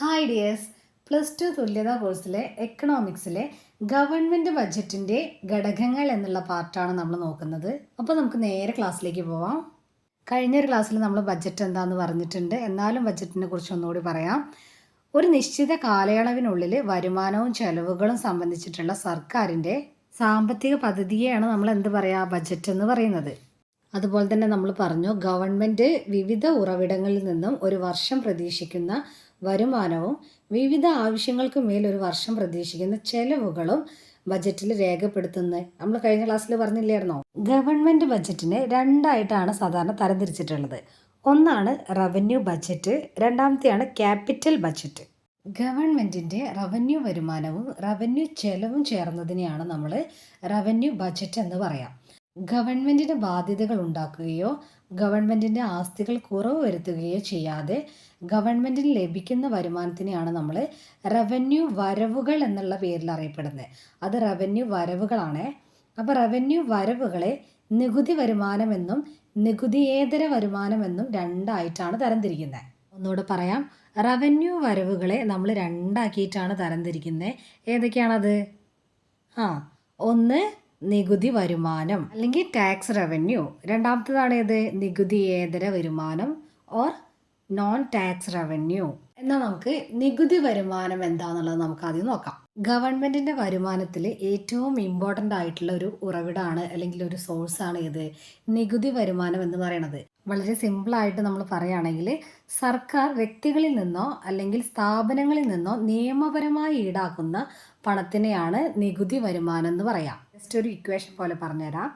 Hi dears plus two തുല്യതാ കോഴ്സിലെ എക്കണോമിക്സിലെ government ബജറ്റിന്റെ ഘടകങ്ങൾ എന്നുള്ള പാർട്ടാണ് നമ്മൾ നോക്കുന്നത്. അപ്പോൾ നമുക്ക് നേരെ ക്ലാസ്സിലേക്ക് പോവാം. കഴിഞ്ഞൊരു ക്ലാസ്സിൽ നമ്മൾ ബജറ്റ് എന്താന്ന് പറഞ്ഞിട്ടുണ്ട്. എന്നാലും ബജറ്റിനെ കുറിച്ച് ഒന്നുകൂടി പറയാം. ഒരു നിശ്ചിത കാലയളവിനുള്ളിൽ വരുമാനവും ചെലവുകളും സംബന്ധിച്ചിട്ടുള്ള സർക്കാരിന്റെ സാമ്പത്തിക പദ്ധതിയെയാണ് നമ്മൾ എന്ത് പറയുക ബജറ്റ് എന്ന് പറയുന്നത്. അതുപോലെ തന്നെ നമ്മൾ പറഞ്ഞു ഗവൺമെന്റ് വിവിധ ഉറവിടങ്ങളിൽ നിന്നും ഒരു വർഷം പ്രതീക്ഷിക്കുന്ന വരുമാനവും വിവിധ ആവശ്യങ്ങൾക്ക് മേൽ ഒരു വർഷം പ്രതീക്ഷിക്കുന്ന ചെലവുകളും ബജറ്റിൽ രേഖപ്പെടുത്തുന്നത് നമ്മൾ കഴിഞ്ഞ ക്ലാസ്സിൽ പറഞ്ഞില്ലായിരുന്നോ? ഗവൺമെന്റ് ബജറ്റിനെ രണ്ടായിട്ടാണ് സാധാരണ തരംതിരിച്ചിട്ടുള്ളത്. ഒന്നാണ് റവന്യൂ ബജറ്റ് രണ്ടാമത്തെയാണ് ക്യാപിറ്റൽ ബജറ്റ്. ഗവൺമെന്റിന്റെ റവന്യൂ വരുമാനവും റവന്യൂ ചെലവും ചേർന്നതിനെയാണ് നമ്മൾ റവന്യൂ ബജറ്റ് എന്ന് പറയാം. ഗവൺമെന്റിന് ബാധ്യതകൾ ഉണ്ടാക്കുകയോ ഗവൺമെന്റിന്റെ ആസ്തികൾ കുറവ് വരുത്തുകയോ ചെയ്യാതെ ഗവൺമെന്റിന് ലഭിക്കുന്ന വരുമാനത്തിനെയാണ് നമ്മൾ റവന്യൂ വരവുകൾ എന്നുള്ള പേരിൽ അറിയപ്പെടുന്നത്. അത് റവന്യൂ വരവുകളാണ്. അപ്പോൾ റവന്യൂ വരവുകളെ നികുതി വരുമാനമെന്നും നികുതിയേതര വരുമാനമെന്നും രണ്ടായിട്ടാണ് തരംതിരിക്കുന്നത്. ഒന്നുകൂടെ പറയാം. റവന്യൂ വരവുകളെ നമ്മൾ രണ്ടാക്കിയിട്ടാണ് തരംതിരിക്കുന്നത്. ഏതൊക്കെയാണത്? ആ ഒന്ന് നികുതി വരുമാനം അല്ലെങ്കിൽ ടാക്സ് റവന്യൂ രണ്ടാമത്തതാണ് ഏത് നികുതിയേതര വരുമാനം ഓർ നോൺ ടാക്സ് റവന്യൂ എന്നാൽ നമുക്ക് നികുതി വരുമാനം എന്താണെന്നുള്ളത് നമുക്ക് ആദ്യം നോക്കാം. ഗവൺമെന്റിന്റെ വരുമാനത്തിൽ ഏറ്റവും ഇമ്പോർട്ടന്റ് ആയിട്ടുള്ള ഒരു ഉറവിടമാണ് അല്ലെങ്കിൽ ഒരു സോഴ്സ് ആണ് ഏത്? നികുതി വരുമാനം എന്ന് പറയുന്നത്. വളരെ സിമ്പിളായിട്ട് നമ്മൾ പറയുകയാണെങ്കിൽ സർക്കാർ വ്യക്തികളിൽ നിന്നോ അല്ലെങ്കിൽ സ്ഥാപനങ്ങളിൽ നിന്നോ നിയമപരമായി ഈടാക്കുന്ന പണത്തിനെയാണ് നികുതി വരുമാനം എന്ന് പറയാം. ജസ്റ്റ് ഒരു ഇക്വേഷൻ പോലെ പറഞ്ഞുതരാം.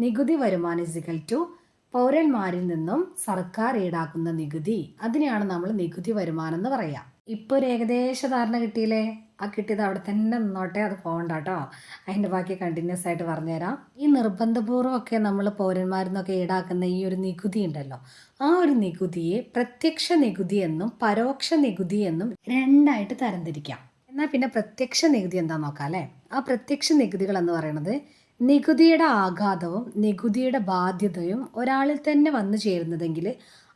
നികുതി വരുമാനം ഇസിക്കൽ ടു പൗരന്മാരിൽ നിന്നും സർക്കാർ ഈടാക്കുന്ന നികുതി. അതിനെയാണ് നമ്മൾ നികുതി വരുമാനം എന്ന് പറയാം. ഇപ്പോൾ ഒരു ഏകദേശ ധാരണ കിട്ടിയില്ലേ? ആ കിട്ടിയത് അവിടെ തന്നെ നിന്നോട്ടെ അത് പോകണ്ട കേട്ടോ അതിന്റെ ബാക്കി കണ്ടിന്യൂസ് ആയിട്ട് പറഞ്ഞുതരാം. ഈ നിർബന്ധപൂർവമൊക്കെ നമ്മൾ പൗരന്മാരിൽ നിന്നൊക്കെ ഈടാക്കുന്ന ഈ ഒരു നികുതി ഉണ്ടല്ലോ. ആ ഒരു നികുതിയെ പ്രത്യക്ഷ നികുതി എന്നും പരോക്ഷ നികുതി എന്നും രണ്ടായിട്ട് തരംതിരിക്കാം. എന്നാൽ പിന്നെ പ്രത്യക്ഷ നികുതി എന്താ നോക്കാം അല്ലേ? ആ പ്രത്യക്ഷ നികുതികൾ എന്ന് പറയുന്നത് നികുതിയുടെ ആഘാതവും നികുതിയുടെ ബാധ്യതയും ഒരാളിൽ തന്നെ വന്നു ചേരുന്നതെങ്കിൽ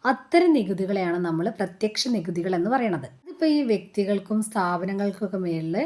അത്തരം നികുതികളെയാണ് നമ്മൾ പ്രത്യക്ഷ നികുതികൾ എന്ന് പറയുന്നത് ഇതിപ്പോൾ ഈ വ്യക്തികൾക്കും സ്ഥാപനങ്ങൾക്കൊക്കെ മേളിൽ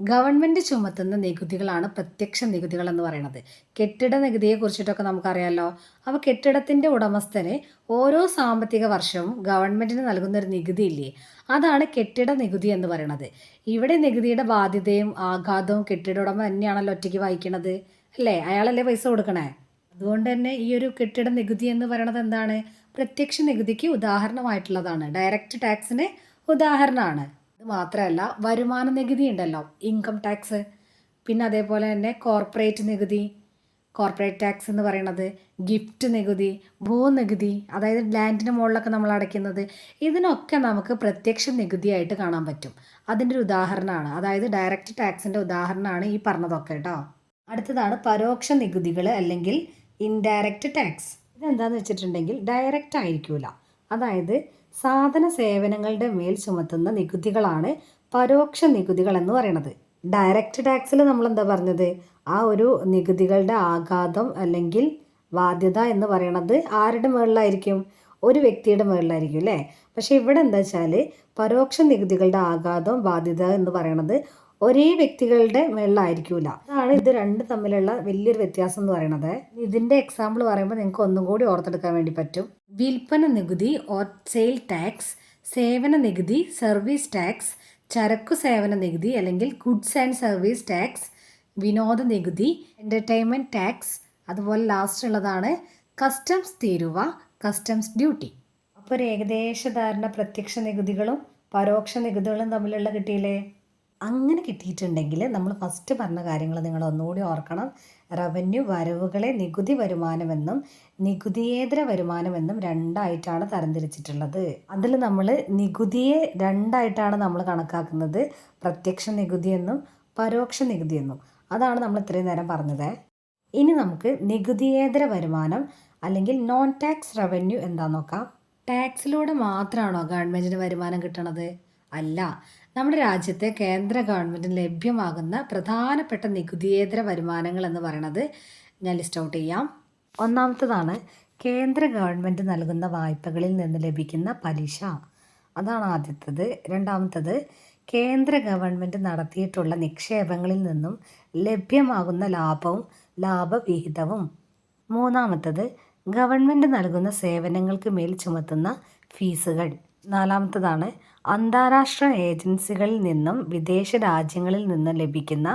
ഗവൺമെന്റ് ചുമത്തുന്ന നികുതികളാണ് പ്രത്യക്ഷ നികുതികൾ എന്ന് പറയുന്നത്. കെട്ടിട നികുതിയെ കുറിച്ചിട്ടൊക്കെ നമുക്കറിയാമല്ലോ അപ്പോൾ കെട്ടിടത്തിന്റെ ഉടമസ്ഥന് ഓരോ സാമ്പത്തിക വർഷവും ഗവൺമെന്റിന് നൽകുന്ന ഒരു നികുതി ഇല്ലേ? അതാണ് കെട്ടിട നികുതി എന്ന് പറയുന്നത് ഇവിടെ നികുതിയുടെ ബാധ്യതയും ആഘാതവും കെട്ടിട ഉടമ തന്നെയാണല്ലോ ഒറ്റയ്ക്ക് വായിക്കണത് അല്ലേ? അയാളല്ലേ പൈസ കൊടുക്കണേ? അതുകൊണ്ട് തന്നെ ഈ ഒരു കെട്ടിട നികുതി എന്ന് പറയുന്നത് എന്താണ്? പ്രത്യക്ഷ നികുതിക്ക് ഉദാഹരണമായിട്ടുള്ളതാണ്. ഡയറക്റ്റ് ടാക്സിന് ഉദാഹരണമാണ്. ഇത് മാത്രമല്ല വരുമാന നികുതി ഉണ്ടല്ലോ ഇൻകം ടാക്സ് പിന്നെ അതേപോലെ തന്നെ കോർപ്പറേറ്റ് നികുതി കോർപ്പറേറ്റ് ടാക്സ് എന്ന് പറയുന്നത് ഗിഫ്റ്റ് നികുതി ഭൂനികുതി അതായത് ലാൻഡിന് മുകളിലൊക്കെ നമ്മൾ അടയ്ക്കുന്നത് ഇതിനൊക്കെ നമുക്ക് പ്രത്യക്ഷ നികുതിയായിട്ട് കാണാൻ പറ്റും. അതിന്റെ ഒരു ഉദാഹരണമാണ് അതായത് ഡയറക്റ്റ് ടാക്സിന്റെ ഉദാഹരണമാണ് ഈ പറഞ്ഞതൊക്കെ കേട്ടോ. അടുത്തതാണ് പരോക്ഷ നികുതികൾ അല്ലെങ്കിൽ ഇൻഡയറക്റ്റ് ടാക്സ് ഇതെന്താണെന്ന് വെച്ചിട്ടുണ്ടെങ്കിൽ ഡയറക്റ്റ് ആയിരിക്കില്ല അതായത് സാധന സേവനങ്ങളുടെ മേൽ ചുമത്തുന്ന നികുതികളാണ് പരോക്ഷ നികുതികൾ എന്ന് പറയുന്നത്. ഡയറക്റ്റ് ടാക്സിൽ നമ്മൾ എന്താ പറഞ്ഞത്? ആ ഒരു നികുതികളുടെ ആഘാതം അല്ലെങ്കിൽ ബാധ്യത എന്ന് പറയുന്നത് ആരുടെ മുകളിലായിരിക്കും ഒരു വ്യക്തിയുടെ മുകളിലായിരിക്കും അല്ലേ? പക്ഷേ ഇവിടെ എന്താ വെച്ചാൽ പരോക്ഷ നികുതികളുടെ ആഘാതം ബാധ്യത എന്ന് പറയുന്നത് ഒരേ വ്യക്തികളുടെ മേളിലായിരിക്കില്ല അതാണ് ഇത് രണ്ട് തമ്മിലുള്ള വലിയൊരു വ്യത്യാസം എന്ന് പറയുന്നത് ഇതിന്റെ എക്സാമ്പിൾ പറയുമ്പോൾ നിങ്ങൾക്ക് ഒന്നും കൂടി ഓർത്തെടുക്കാൻ വേണ്ടി പറ്റും. വിൽപ്പന നികുതി ഓർ സെയിൽ ടാക്സ് സേവന നികുതി സർവീസ് ടാക്സ് ചരക്കു സേവന നികുതി അല്ലെങ്കിൽ ഗുഡ്സ് ആൻഡ് സർവീസ് ടാക്സ് വിനോദ നികുതി എന്റർടൈൻമെന്റ് ടാക്സ് അതുപോലെ ലാസ്റ്റ് ഉള്ളതാണ് കസ്റ്റംസ് തീരുവ കസ്റ്റംസ് ഡ്യൂട്ടി അപ്പോൾ ഏകദേശ ധാരണ പ്രത്യക്ഷ നികുതികളും പരോക്ഷ നികുതികളും തമ്മിലുള്ള കിട്ടിയില്ലേ? അങ്ങനെ കിട്ടിയിട്ടുണ്ടെങ്കിൽ നമ്മൾ ഫസ്റ്റ് പറഞ്ഞ കാര്യങ്ങൾ നിങ്ങൾ ഒന്നുകൂടി ഓർക്കണം. റവന്യൂ വരവുകളെ നികുതി വരുമാനമെന്നും നികുതിയേതര വരുമാനമെന്നും രണ്ടായിട്ടാണ് തരംതിരിച്ചിട്ടുള്ളത്. അതിൽ നമ്മൾ നികുതിയെ രണ്ടായിട്ടാണ് നമ്മൾ കണക്കാക്കുന്നത്. പ്രത്യക്ഷ നികുതി എന്നും പരോക്ഷ നികുതി എന്നും. അതാണ് നമ്മൾ ഇത്രയും നേരം പറഞ്ഞത്. ഇനി നമുക്ക് നികുതിയേതര വരുമാനം അല്ലെങ്കിൽ നോൺ ടാക്സ് റവന്യൂ എന്താണെന്ന് നോക്കാം ടാക്സിലൂടെ മാത്രമാണോ ഗവൺമെന്റിന് വരുമാനം കിട്ടണത്? അല്ല. നമ്മുടെ രാജ്യത്തെ കേന്ദ്ര ഗവൺമെന്റിന് ലഭ്യമാകുന്ന പ്രധാനപ്പെട്ട നികുതിയേതര വരുമാനങ്ങൾ എന്ന് പറയുന്നത് ഞാൻ ലിസ്റ്റ് ഔട്ട് ചെയ്യാം. ഒന്നാമത്തതാണ് കേന്ദ്ര ഗവൺമെന്റ് നൽകുന്ന വായ്പകളിൽ നിന്ന് ലഭിക്കുന്ന പലിശ. അതാണ് ആദ്യത്തത്. രണ്ടാമത്തത് കേന്ദ്ര ഗവൺമെന്റ് നടത്തിയിട്ടുള്ള നിക്ഷേപങ്ങളിൽ നിന്നും ലഭ്യമാകുന്ന ലാഭവും ലാഭവിഹിതവും. മൂന്നാമത്തത് ഗവൺമെന്റ് നൽകുന്ന സേവനങ്ങൾക്ക് മേൽ ചുമത്തുന്ന ഫീസുകൾ. നാലാമത്തതാണ്. അന്താരാഷ്ട്ര ഏജൻസികളിൽ നിന്നും വിദേശ രാജ്യങ്ങളിൽ നിന്നും ലഭിക്കുന്ന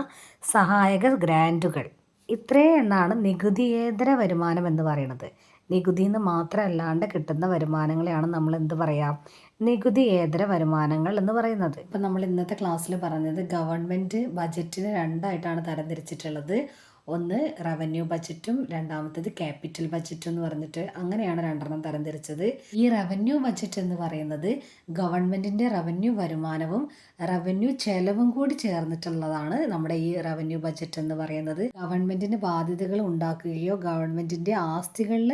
സഹായക ഗ്രാന്റുകൾ ഇത്രയും എണ്ണാണ് നികുതിയേതര വരുമാനം എന്ന് പറയുന്നത്. നികുതിയിൽ നിന്ന് മാത്രമല്ലാണ്ട് കിട്ടുന്ന വരുമാനങ്ങളെയാണ് നമ്മൾ എന്ത് പറയാം? നികുതിയേതര വരുമാനങ്ങൾ എന്ന് പറയുന്നത്. ഇപ്പം നമ്മൾ ഇന്നത്തെ ക്ലാസ്സിൽ പറഞ്ഞത് ഗവൺമെന്റ് ബജറ്റിനെ രണ്ടായിട്ടാണ് തരംതിരിച്ചിട്ടുള്ളത് ഒന്ന് റവന്യൂ ബജറ്റും രണ്ടാമത്തേത് ക്യാപിറ്റൽ ബജറ്റ് എന്ന് പറഞ്ഞിട്ട് അങ്ങനെയാണ് രണ്ടെണ്ണം തരംതിരിച്ചത്. ഈ റവന്യൂ ബജറ്റ് എന്ന് പറയുന്നത് ഗവൺമെന്റിന്റെ റവന്യൂ വരുമാനവും റവന്യൂ ചെലവും കൂടി ചേർന്നിട്ടുള്ളതാണ് നമ്മുടെ ഈ റവന്യൂ ബജറ്റ് എന്ന് പറയുന്നത്. ഗവൺമെന്റിന് ബാധ്യതകൾ ഉണ്ടാക്കുകയോ ഗവൺമെന്റിന്റെ ആസ്തികളിൽ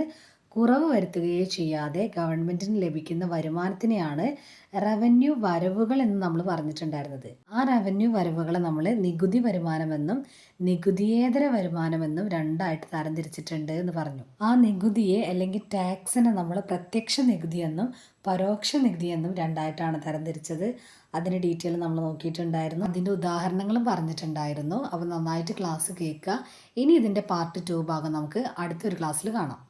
കുറവ് വരുത്തുകയോ ചെയ്യാതെ ഗവൺമെന്റിന് ലഭിക്കുന്ന വരുമാനത്തിനെയാണ് റവന്യൂ വരവുകൾ എന്ന് നമ്മൾ പറഞ്ഞിട്ടുണ്ടായിരുന്നത്. ആ റവന്യൂ വരവുകളെ നമ്മൾ നികുതി വരുമാനമെന്നും നികുതിയേതര വരുമാനമെന്നും രണ്ടായിട്ട് തരംതിരിച്ചിട്ടുണ്ട് എന്ന് പറഞ്ഞു. ആ നികുതിയെ അല്ലെങ്കിൽ ടാക്സിനെ നമ്മൾ പ്രത്യക്ഷ നികുതി എന്നും പരോക്ഷ നികുതി എന്നും രണ്ടായിട്ടാണ് തരംതിരിച്ചത്. അതിന്റെ ഡീറ്റെയിൽ നമ്മൾ നോക്കിയിട്ടുണ്ടായിരുന്നു. അതിന്റെ ഉദാഹരണങ്ങളും പറഞ്ഞിട്ടുണ്ടായിരുന്നു. അപ്പോൾ നന്നായിട്ട് ക്ലാസ് കേൾക്കുക. ഇനി ഇതിന്റെ പാർട്ട് ടു ഭാഗം നമുക്ക് അടുത്തൊരു ക്ലാസ്സിൽ കാണാം.